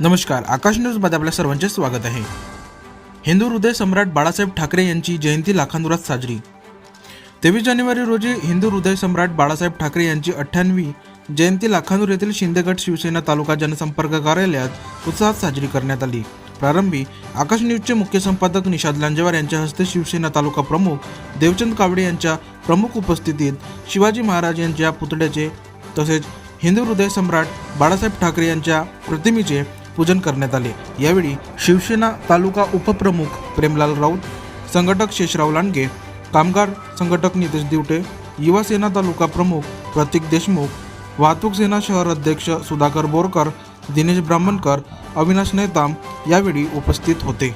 नमस्कार आकाश न्यूजमध्ये आपल्या सर्वांचे स्वागत आहे. हिंदू हृदय सम्राट बाळासाहेब ठाकरे यांची जयंती लाखांदुरात साजरी. तेवीस जानेवारी रोजी हिंदू हृदय सम्राट बाळासाहेब ठाकरे यांची अठ्ठ्याण्णवी जयंती लाखांदूर येथील शिंदेगड शिवसेना तालुका जनसंपर्क कार्यालयात उत्साहात साजरी करण्यात आली. प्रारंभी आकाश न्यूजचे मुख्य संपादक निषाद लांजेवार यांच्या हस्ते शिवसेना तालुका प्रमुख देवचंद कावडे यांच्या प्रमुख उपस्थितीत शिवाजी महाराज यांच्या पुतळ्याचे तसेच हिंदू हृदय सम्राट बाळासाहेब ठाकरे यांच्या प्रतिमेचे पूजन करण्यात आले. यावेळी शिवसेना तालुका उपप्रमुख प्रेमलाल राऊत संघटक शेषराव लांडगे कामगार संघटक नितेश दिवटे युवा सेना तालुका प्रमुख प्रतीक देशमुख वाहतूक सेना शहर अध्यक्ष सुधाकर बोरकर दिनेश ब्राह्मणकर अविनाश नेताम यावेळी उपस्थित होते.